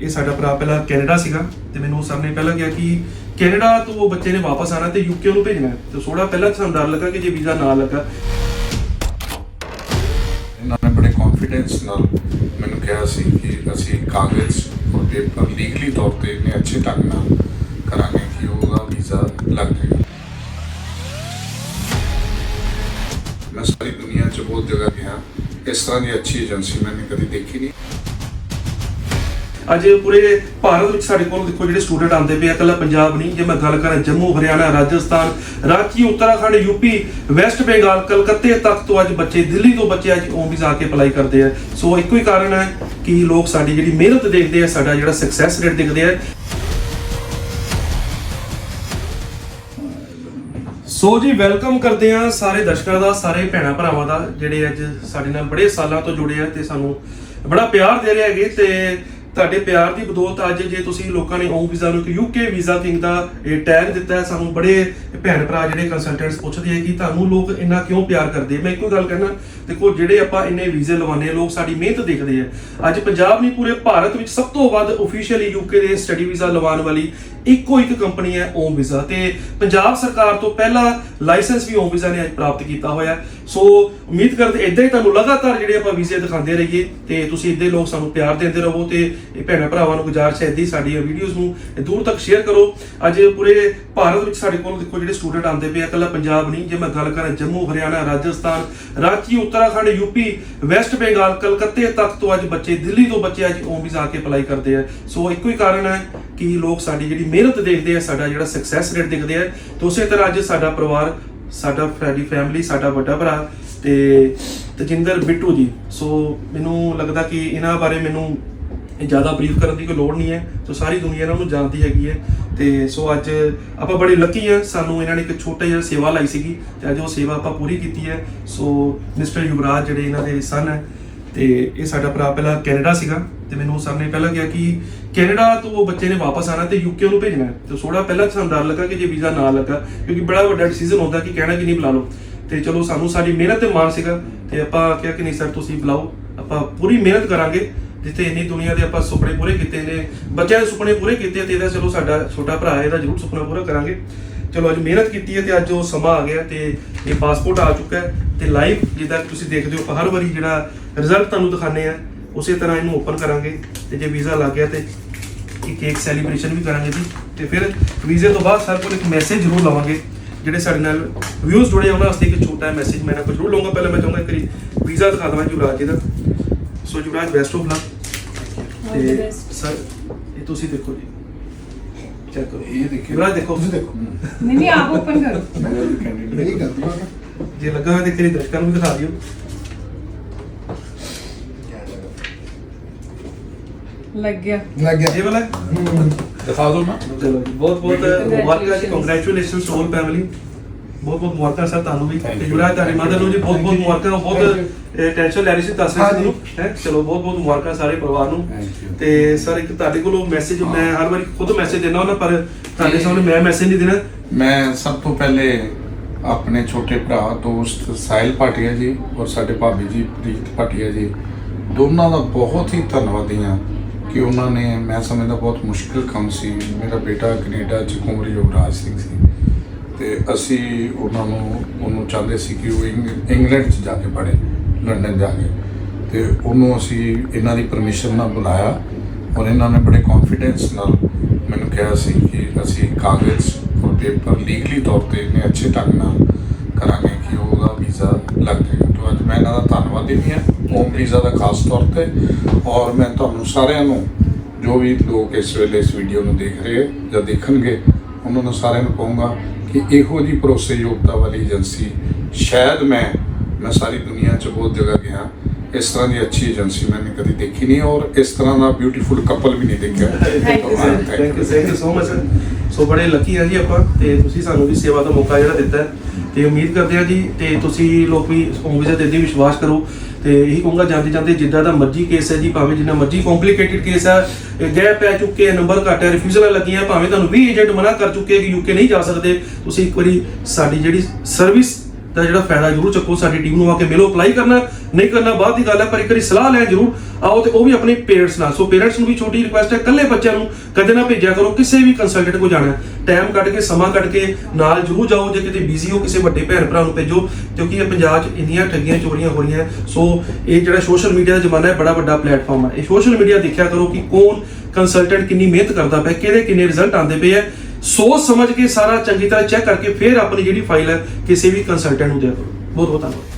ਇਹ ਸਾਡਾ ਭਰਾ ਪਹਿਲਾਂ ਕੈਨੇਡਾ ਸੀਗਾ ਤੇ ਮੈਨੂੰ ਸਰ ਨੇ ਪਹਿਲਾਂ ਕਿਹਾ ਕਿ ਕੈਨੇਡਾ ਤੋਂ ਉਹ ਬੱਚੇ ਨੇ ਵਾਪਸ ਆਣਾ ਤੇ ਯੂਕੇ ਨੂੰ ਭੇਜਣਾ ਹੈ। ਤੇ ਥੋੜਾ ਪਹਿਲਾਂ ਸਾਨੂੰ ਡਰ ਲੱਗਾ ਕਿ ਜੇ ਵੀਜ਼ਾ ਨਾ ਲੱਗਾ। ਇਹਨਾਂ ਨੇ ਬੜੇ ਕੌਨਫੀਡੈਂਸ ਨਾਲ ਮੈਨੂੰ ਕਿਹਾ ਸੀ ਕਿ ਅਸੀਂ ਕਾਗਜ਼ ਔਰ ਪੇਪਰ ਲੀਗਲੀ ਤੌਰ ਤੇ ਇੰਨੇ ਅੱਛੇ ਢੰਗ ਨਾਲ ਕਰਾਂਗੇ ਕਿ ਉਹਦਾ ਵੀਜ਼ਾ ਲੱਗ ਜਾਏਗਾ ਮੈਂ ਸਾਰੀ ਦੁਨੀਆ 'ਚ ਬਹੁਤ ਜਗ੍ਹਾ ਗਿਆ। ਇਸ ਤਰ੍ਹਾਂ ਦੀ ਅੱਛੀ ਏਜੰਸੀ ਮੈंने ਕਦੀ ਦੇਖੀ ਨਹੀਂ। ਅੱਜ ਪੂਰੇ ਭਾਰਤ ਵਿੱਚ ਸਾਡੇ ਕੋਲ ਦੇਖੋ ਜਿਹੜੇ ਸਟੂਡੈਂਟ ਆਉਂਦੇ ਪਏ ਆ, ਇਕੱਲਾ ਪੰਜਾਬ ਨਹੀਂ, ਜੇ ਮੈਂ ਗੱਲ ਕਰਾਂ ਜੰਮੂ, ਹਰਿਆਣਾ, ਰਾਜਸਥਾਨ, ਰਾਂਚੀ, ਉੱਤਰਾਖੰਡ ਯੂਪੀ ਵੈਸਟ ਬੰਗਾਲ ਕਲਕੱਤੇ ਤੱਕ ਤੋਂ ਅੱਜ ਬੱਚੇ, ਦਿੱਲੀ ਤੋਂ ਬੱਚੇ ਅੱਜ ਓਮ ਆ ਕੇ ਅਪਲਾਈ ਕਰਦੇ ਆ। ਸੋ ਇੱਕੋ ਹੀ ਕਾਰਨ ਹੈ ਕਿ ਲੋਕ ਸਾਡੀ ਜਿਹੜੀ ਮਿਹਨਤ ਦੇਖਦੇ ਆ, ਸਾਡਾ ਜਿਹੜਾ ਸਕਸੈਸ ਰੇਟ ਦੇਖਦੇ ਆ। ਸੋ ਜੀ ਵੈਲਕਮ ਕਰਦੇ ਆ ਸਾਰੇ ਦਰਸ਼ਕਾਂ ਦਾ, ਸਾਰੇ ਭੈਣਾਂ ਭਰਾਵਾਂ ਦਾ, ਜਿਹੜੇ ਅੱਜ ਸਾਡੇ ਨਾਲ ਬੜੇ ਸਾਲਾਂ ਤੋਂ ਜੁੜੇ ਆ ਤੇ ਸਾਨੂੰ ਬੜਾ ਪਿਆਰ ਦੇ ਰਹੇ ਹੈਗੇ ਤੇ ਤੁਹਾਡੇ ਪਿਆਰ ਦੀ ਬਦੌਲਤ ਅੱਜ ਜੇ ਤੁਸੀਂ ਲੋਕਾਂ ਨੇ ਓਮ ਵੀਜ਼ਾ ਨੂੰ ਇੱਕ ਯੂਕੇ ਵੀਜ਼ਾ ਕਿੰਗ ਦਾ, ਇਹ ਟੈਗ ਦਿੱਤਾ ਹੈ, ਸਾਨੂੰ ਬੜੇ ਭੈਣ ਭਰਾ ਜਿਹੜੇ ਕੰਸਲਟੈਂਟਸ ਪੁੱਛਦੇ ਆ ਕਿ ਤੁਹਾਨੂੰ ਲੋਕ ਇੰਨਾ ਕਿਉਂ ਪਿਆਰ ਕਰਦੇ ਮੈਂ ਇੱਕੋ ਗੱਲ ਕਹਿਣਾ ਦੇਖੋ ਜਿਹੜੇ ਆਪਾਂ ਇੰਨੇ ਵੀਜ਼ੇ ਲਵਾਉਂਦੇ ਆ, ਲੋਕ ਸਾਡੀ ਮਿਹਨਤ ਦੇਖਦੇ ਆ। ਅੱਜ ਪੰਜਾਬ ਨਹੀਂ, ਪੂਰੇ ਭਾਰਤ ਵਿੱਚ ਸਭ ਤੋਂ ਵੱਧ ਅਫੀਸ਼ੀਅਲੀ ਯੂਕੇ ਦੇ ਸਟੱਡੀ ਵੀਜ਼ਾ ਲਵਾਉਣ ਵਾਲੀ ਇੱਕੋ ਇੱਕ ਕੰਪਨੀ ਹੈ ਓਮ ਵੀਜ਼ਾ ਤੇ ਪੰਜਾਬ ਸਰਕਾਰ ਤੋਂ ਪਹਿਲਾ ਲਾਇਸੈਂਸ ਵੀ ਓਮ ਵੀਜ਼ਾ ਨੇ ਅੱਜ ਪ੍ਰਾਪਤ ਕੀਤਾ ਹੋਇਆ। ਸੋ ਉਮੀਦ ਕਰਦੇ ਇਦਾਂ ਹੀ ਤੁਹਾਨੂੰ ਲਗਾਤਾਰ ਜਿਹੜੇ ਆਪਾਂ ਵੀਜ਼ੇ ਦਿਖਾਉਂਦੇ ਰਹੀਏ ਤੇ ਤੁਸੀਂ ਇਦਾਂ ਹੀ ਲੋਕ ਸਾਨੂੰ ਪਿਆਰ ਦਿੰਦੇ ਰਹੋ ਤੇ ਇਹ ਭੈਣਾਂ ਭਰਾਵਾਂ ਨੂੰ ਗੁਜ਼ਾਰਿਸ਼ ਹੈ ਇਦਾਂ ਹੀ ਸਾਡੀਆਂ ਵੀਡੀਓਜ਼ ਨੂੰ ਦੂਰ ਤੱਕ ਸ਼ੇਅਰ ਕਰੋ। ਅੱਜ ਪੂਰੇ ਭਾਰਤ ਵਿੱਚ ਸਾਡੇ ਕੋਲ ਦੇਖੋ ਜਿਹੜੇ ਸਟੂਡੈਂਟ ਆਉਂਦੇ ਪਏ ਆ, ਇਕੱਲਾ ਪੰਜਾਬ ਨਹੀਂ, ਜੇ ਮੈਂ ਗੱਲ ਕਰਾਂ ਜੰਮੂ, ਹਰਿਆਣਾ, ਰਾਜਸਥਾਨ, ਰਾਂਚੀ, ਉੱਤਰਾਖੰਡ, ਯੂਪੀ, ਵੈਸਟ ਬੰਗਾਲ, ਕਲਕੱਤੇ ਤੱਕ ਤੋਂ ਅੱਜ ਬੱਚੇ, ਦਿੱਲੀ ਤੋਂ ਬੱਚੇ ਅੱਜ ਓਮ ਆ ਕੇ ਅਪਲਾਈ ਕਰਦੇ ਆ। ਸੋ ਇੱਕੋ ਹੀ ਕਾਰਨ ਹੈ ਕਿ ਲੋਕ ਸਾਡੀ ਜਿਹੜੀ ਮਿਹਨਤ ਦੇਖਦੇ ਆ, ਸਾਡਾ ਜਿਹੜਾ ਸਕਸੈਸ ਰੇਟ ਦੇਖਦੇ ਆ, ਤੇ ਉਸੇ ਤਰ੍ਹਾਂ ਅੱਜ ਸਾਡਾ ਪਰਿਵਾਰ, ਸਾਡਾ ਸਾਡੀ ਫੈਮਿਲੀ ਸਾਡਾ ਵੱਡਾ ਭਰਾ ਤੇ ਤਜਿੰਦਰ ਬਿੱਟੂ ਜੀ। ਸੋ ਮੈਨੂੰ ਲੱਗਦਾ ਕਿ ਇਹਨਾਂ ਬਾਰੇ ਮੈਨੂੰ ਜ਼ਿਆਦਾ ਬਰੀਫ ਕਰਨ ਦੀ ਕੋਈ ਲੋੜ ਨਹੀਂ ਹੈ। ਸੋ ਸਾਰੀ ਦੁਨੀਆ ਇਹਨਾਂ ਨੂੰ ਜਾਣਦੀ ਹੈਗੀ ਹੈ। ਤੇ ਸੋ ਅੱਜ ਆਪਾਂ ਬੜੇ ਲੱਕੀ ਆ ਸਾਨੂੰ ਇਹਨਾਂ ਨੇ ਇੱਕ ਛੋਟਾ ਜਿਹਾ ਸੇਵਾ ਲਾਈ ਸੀਗੀ ਤੇ ਅੱਜ ਉਹ ਸੇਵਾ ਆਪਾਂ ਪੂਰੀ ਕੀਤੀ ਹੈ। ਸੋ ਮਿਸਟਰ ਯੁਵਰਾਜ ਜਿਹੜੇ ਇਹਨਾਂ ਦੇ ਸਨ ਹੈ ਤੇ ਇਹ ਸਾਡਾ ਭਰਾ ਪਹਿਲਾਂ ਕੈਨੇਡਾ ਸੀਗਾ ਤੇ ਮੈਨੂੰ ਸਰ ਨੇ ਪਹਿਲਾਂ ਕਿਹਾ ਕਿ ਕੈਨੇਡਾ ਤੋਂ ਉਹ ਬੱਚੇ ਨੇ ਵਾਪਸ ਆਣਾ ਤੇ ਯੂਕੇ ਨੂੰ ਭੇਜਣਾ ਹੈ। ਤੇ ਥੋੜਾ ਪਹਿਲਾਂ ਸਾਨੂੰ ਡਰ ਲੱਗਾ ਕਿ ਜੇ ਵੀਜ਼ਾ ਨਾ ਲੱਗਾ, ਕਿਉਂਕਿ ਬੜਾ ਵੱਡਾ ਡਿਸੀਜਨ ਹੁੰਦਾ ਕਿ ਕਹਿਣਾ ਕਿ ਨਹੀਂ ਬੁਲਾ ਲਓ। ਤੇ ਚਲੋ ਸਾਨੂੰ ਸਾਡੀ ਮਿਹਨਤ ਤੇ ਮਾਣ ਸੀਗਾ ਤੇ ਆਪਾਂ ਕਿਹਾ ਕਿ ਨਹੀਂ ਸਰ ਤੁਸੀਂ ਬੁਲਾਓ। ਆਪਾਂ ਪੂਰੀ ਮਿਹਨਤ ਕਰਾਂਗੇ। ਜਿੱਥੇ ਇੰਨੀ ਦੁਨੀਆ ਦੇ ਆਪਾਂ ਸੁਪਨੇ ਪੂਰੇ ਕੀਤੇ ਨੇ, ਬੱਚਿਆਂ ਦੇ ਸੁਪਨੇ ਪੂਰੇ ਕੀਤੇ ਤੇ ਇਹਦਾ ਚਲੋ ਸਾਡਾ ਛੋਟਾ ਭਰਾ ਹੈ, ਇਹਦਾ ਜ਼ਰੂਰ ਸੁਪਨਾ ਪੂਰਾ ਕਰਾਂਗੇ। ਚਲੋ ਅੱਜ ਮਿਹਨਤ ਕੀਤੀ ਹੈ ਤੇ ਅੱਜ ਉਹ ਸਮਾਂ ਆ ਗਿਆ ਤੇ ਇਹ ਪਾਸਪੋਰਟ ਆ ਚੁੱਕਾ ਹੈ ਤੇ ਲਾਈਵ ਜਿੱਦਾਂ ਤੁਸੀਂ ਦੇਖਦੇ ਹੋ, ਆਪਾਂ ਹਰ ਵਾਰੀ ਜਿਹੜਾ ਰਿਜ਼ਲਟ ਤੁਹਾਨੂੰ ਦਿਖਾਣੇ ਆ ਉਸੇ ਤਰ੍ਹਾਂ ਇਹਨੂੰ ਓਪਨ ਕਰਾਂਗੇ ਤੇ ਜੇ ਵੀਜ਼ਾ ਲੱਗ ਗਿਆ ਤੇ ਇੱਕ ਕੇਕ ਸੈਲੀਬ੍ਰੇਸ਼ਨ ਵੀ ਕਰਾਂਗੇ ਜੀ। ਤੇ ਫਿਰ ਵੀਜ਼ੇ ਤੋਂ ਬਾਅਦ ਸਰ ਕੋਲ ਇੱਕ ਮੈਸੇਜ ਜ਼ਰੂਰ ਲਵਾਂਗੇ, ਜਿਹੜੇ ਸਾਡੇ ਨਾਲ ਵਿਊਜ਼ ਜੁੜੇ ਆ, ਉਹਨਾਂ ਵਾਸਤੇ ਇੱਕ ਛੋਟਾ ਮੈਸੇਜ ਮੈਂ ਨਾ ਕੁਝ ਜ਼ਰੂਰ ਲਵਾਂਗਾ ਪਹਿਲਾਂ ਮੈਂ ਚਾਹੁੰਦਾ ਇੱਕ ਵੀਜ਼ਾ ਦਿਖਾ ਦਵਾਂ ਯੁਵਰਾਜ ਜੀ ਦਾ। So Yuvraj best of luck ਤੇ ਸਰ ਇਹ ਤੁਸੀਂ ਦੇਖੋ ਜੀ। ਚੈੱਕ ਕਰੋ। ਇਹ ਦੇਖਿਓ। ਬਰਾ ਦੇਖੋ ਤੁਸੀਂ ਦੇਖੋ। ਨਹੀਂ ਨਹੀਂ ਆਪ ਓਪਨ ਕਰੋ। ਮੈਂ ਕੈਂਡੀਡੇਟ ਨਹੀਂ ਕਰਦਾ ਜੇ ਲੱਗਾ ਹੋਇਆ ਤੇ ਤੇਰੇ ਦਰਸ਼ਕਾਂ ਨੂੰ ਵੀ ਦਿਖਾ ਦਿਓ। ਲੱਗ ਗਿਆ। ਲੱਗ ਗਿਆ। ਇਹ ਵਾਲਾ? ਦਿਖਾ ਦਿਓ ਨਾ। ਚਲੋ ਜੀ ਬਹੁਤ ਬਹੁਤ ਮੁਬਾਰਕਾਂ ਜੀ। ਕੰਗ੍ਰੈਚੁਲੇਸ਼ਨਸ ਟੂ ਹੋਲ ਫੈਮਿਲੀ ਬਹੁਤ ਬਹੁਤ ਮੁਬਾਰਕਾਂ ਸਰ ਤੁਹਾਨੂੰ ਵੀ। ਤੇ. ਜੁੜਾ ਤੁਹਾਡੀ ਮਦਰ ਨੂੰ ਜੀ ਬਹੁਤ ਬਹੁਤ. ਮੁਬਾਰਕਾਂ ਬਹੁਤ ਟੈਨਸ਼ਨ ਲੈ ਰਹੀ ਸੀ ਦੱਸ ਰਹੀ ਸੀ ਹੈ? ਚਲੋ ਬਹੁਤ ਬਹੁਤ ਮੁਬਾਰਕਾਂ ਸਾਰੇ ਪਰਿਵਾਰ ਨੂੰ. ਤੇ ਸਰ ਇੱਕ ਤੁਹਾਡੇ ਕੋਲੋਂ ਮੈਸੇਜ ਮੈਂ ਹਰ ਵਾਰੀ ਖੁਦ ਮੈਸੇਜ ਦੇਣਾ ਹੁੰਦਾ ਪਰ ਤੁਹਾਡੇ ਸਾਹਮਣੇ ਮੈਂ ਮੈਸੇਜ ਨਹੀਂ ਦੇਣਾ ਮੈਂ ਸਭ ਤੋਂ ਪਹਿਲੇ ਆਪਣੇ ਛੋਟੇ ਭਰਾ ਦੋਸਤ ਸਾਹਿਲ ਭਾਟੀਆ ਜੀ ਔਰ ਸਾਡੇ ਭਾਬੀ ਜੀ ਪ੍ਰੀਤ ਭਾਟੀਆ ਜੀ ਦੋਨਾਂ ਦਾ ਬਹੁਤ ਹੀ ਧੰਨਵਾਦੀ ਹਾਂ ਕਿ ਉਹਨਾਂ ਨੇ ਮੈਂ ਸਮਝਦਾ ਬਹੁਤ ਮੁਸ਼ਕਿਲ ਕੰਮ ਸੀ। ਮੇਰਾ ਬੇਟਾ ਕੈਨੇਡਾ ਚ ਕੁਮਰੀ ਯੁਵਰਾਜ ਸਿੰਘ ਸੀ। ਤੇ ਅਸੀਂ ਉਹਨਾਂ ਨੂੰ, ਉਹਨੂੰ ਚਾਹੁੰਦੇ ਸੀ ਕਿ ਉਹ ਇੰਗ- ਇੰਗਲੈਂਡ ਚ ਜਾ ਕੇ ਪੜ੍ਹੇ, ਲੰਡਨ ਜਾ ਕੇ। ਤੇ ਉਹਨੂੰ ਅਸੀਂ ਇਹਨਾਂ ਦੀ ਪਰਮਿਸ਼ਨ ਨਾਲ ਬੁਲਾਇਆ ਔਰ ਇਹਨਾਂ ਨੇ ਬੜੇ ਕੌਨਫੀਡੈਂਸ ਨਾਲ ਮੈਨੂੰ ਕਿਹਾ ਸੀ ਕਿ ਅਸੀਂ ਕਾਗਜ਼ ਔਰ ਪੇਪਰ ਲੀਗਲੀ ਤੌਰ ਤੇ ਇੰਨੇ ਅੱਛੇ ਢੰਗ ਨਾਲ ਕਰਾਂਗੇ ਕਿ ਉਹਦਾ ਵੀਜ਼ਾ ਲੱਗ ਜਾਏਗਾ ਤੋਂ ਅੱਜ ਮੈਂ ਇਹਨਾਂ ਦਾ ਧੰਨਵਾਦੀ ਵੀ ਹਾਂ ਹੋਮ ਵੀਜ਼ਾ ਦਾ ਖਾਸ ਤੌਰ ਤੇ। ਔਰ ਮੈਂ ਤੁਹਾਨੂੰ ਸਾਰਿਆਂ ਨੂੰ ਜੋ ਵੀ ਲੋਕ ਇਸ ਵੇਲੇ ਇਸ ਵੀਡੀਓ ਨੂੰ ਦੇਖ ਰਹੇ ਹੈ ਜਾਂ ਦੇਖਣਗੇ, ਉਹਨਾਂ ਨੂੰ ਸਾਰਿਆਂ ਨੂੰ ਕਹੂੰਗਾ ਕਿ ਇਹੋ ਜੀ ਭਰੋਸੇਯੋਗਤਾ ਵਾਲੀ ਏਜੰਸੀ ਸ਼ਾਇਦ ਮੈਂ ਮੈਂ ਸਾਰੀ ਦੁਨੀਆ 'ਚ ਬਹੁਤ ਜਗ੍ਹਾ ਗਿਆ ਇਸ ਤਰ੍ਹਾਂ ਦੀ ਅੱਛੀ ਏਜੰਸੀ ਮੈंने ਕਦੀ ਦੇਖੀ ਨਹੀਂ ਔਰ ਇਸ ਤਰ੍ਹਾਂ ਦਾ ਬਿਊਟੀਫੁਲ ਕਪਲ ਵੀ ਨਹੀਂ ਦੇਖਿਆ। Thank you you. Thank you so much so ਬੜੇ ਲੱਕੀ ਆ ਜੀ ਆਪਾਂ ਤੇ ਤੁਸੀਂ ਸਾਨੂੰ ਵੀ ਸੇਵਾ ਦਾ ਮੌਕਾ ਜਿਹੜਾ ਦਿੱਤਾ ਹੈ। ਤੇ ਉਮੀਦ ਕਰਦੇ ਆ ਜੀ, ਤੇ ਤੁਸੀਂ ਲੋਕ ਵੀ ਹੋਮ ਵੀਜ਼ਾ ਦੇ ਦੀ ਵਿਸ਼ਵਾਸ ਕਰੋ। ਤੇ ਇਹੀ ਕਹੂੰਗਾ ਜਾਂਦੇ ਜਾਂਦੇ ਜਿੱਦਾਂ ਦਾ ਮਰਜ਼ੀ ਕੇਸ ਹੈ ਜੀ, ਭਾਵੇਂ ਜਿੰਨਾ ਮਰਜ਼ੀ ਕੰਪਲਿਕੇਟਿਡ ਕੇਸ ਹੈ ਗੈਪ ਪੈ ਚੁੱਕੇ ਨੰਬਰ ਘੱਟ ਹੈ ਰਿਫਿਊਜ਼ਲਾਂ ਲੱਗੀਆਂ, ਭਾਵੇਂ ਤੁਹਾਨੂੰ 20 ਏਜੰਟ ਮਨਾ ਕਰ ਚੁੱਕੇ ਕਿ ਯੂਕੇ ਨਹੀਂ ਜਾ ਸਕਦੇ, ਤੁਸੀਂ ਇੱਕ ਵਾਰੀ ਸਾਡੀ ਜਿਹੜੀ ਸਰਵਿਸ ਦਾ ਜਿਹੜਾ ਫਾਇਦਾ ਜ਼ਰੂਰ ਚੱਕੋ, ਸਾਡੀ ਟੀਮ ਨੂੰ ਆ ਕੇ ਮਿਲੋ ਅਪਲਾਈ ਕਰਨਾ, ਨਹੀਂ ਕਰਨਾ ਬਾਅਦ ਦੀ ਗੱਲ ਹੈ, ਪਰ ਇੱਕ ਵਾਰੀ ਸਲਾਹ ਲੈਣ ਜ਼ਰੂਰ, ਆਓ ਤੇ ਉਹ ਵੀ ਆਪਣੇ ਪੇਰੈਂਟਸ ਨਾਲ। ਸੋ ਪੇਰੈਂਟਸ ਨੂੰ ਵੀ ਛੋਟੀ ਰਿਕੁਐਸਟ ਹੈ, ਇਕੱਲੇ ਬੱਚਿਆਂ ਨੂੰ ਕਦੇ ਨਾ ਭੇਜਿਆ ਕਰੋ, ਕਿਸੇ ਵੀ ਕੰਸਲਟੈਂਟ ਕੋ ਜਾਣਾ ਟਾਈਮ ਕੱਢ ਕੇ, ਸਮਾਂ ਕੱਢ ਕੇ, ਨਾਲ ਜ਼ਰੂਰ ਜਾਓ, ਜੇ ਕਿਤੇ ਬਿਜ਼ੀ ਹੋ, ਕਿਸੇ ਵੱਡੇ ਭੈਣ ਭਰਾ ਨੂੰ ਭੇਜੋ, ਕਿਉਂਕਿ ਇਹ ਪੰਜਾਬ 'ਚ ਇੰਨੀਆਂ ਠੱਗੀਆਂ ਚੋਰੀਆਂ ਹੋ ਰਹੀਆਂ। ਸੋ ਇਹ ਜਿਹੜਾ ਸੋਸ਼ਲ ਮੀਡੀਆ ਦਾ ਜ਼ਮਾਨਾ ਹੈ, ਬੜਾ ਵੱਡਾ ਪਲੇਟਫਾਰਮ ਹੈ। ਇਹ ਸੋਸ਼ਲ ਮੀਡੀਆ ਦੇਖਿਆ ਕਰੋ ਕਿ ਕੌਣ ਕੰਸਲਟੈਂਟ ਕਿੰਨੀ ਮਿਹਨਤ ਕਰਦਾ ਪਿਆ, ਕਿਹਦੇ ਕਿੰਨੇ ਰਿਜ਼ਲਟ ਆਉਂਦੇ ਪਏ ਹੈ ਸੋਚ ਸਮਝ ਕੇ ਸਾਰਾ ਚੰਗੀ ਤਰ੍ਹਾਂ ਚੈੱਕ ਕਰਕੇ ਫਿਰ ਆਪਣੀ ਜਿਹੜੀ ਫਾਈਲ ਹੈ, ਕਿਸੇ ਵੀ ਕੰਸਲਟੈਂਟ ਨੂੰ ਦਿਆ ਕਰੋ। ਬਹੁਤ ਬਹੁਤ ਧੰਨਵਾਦ।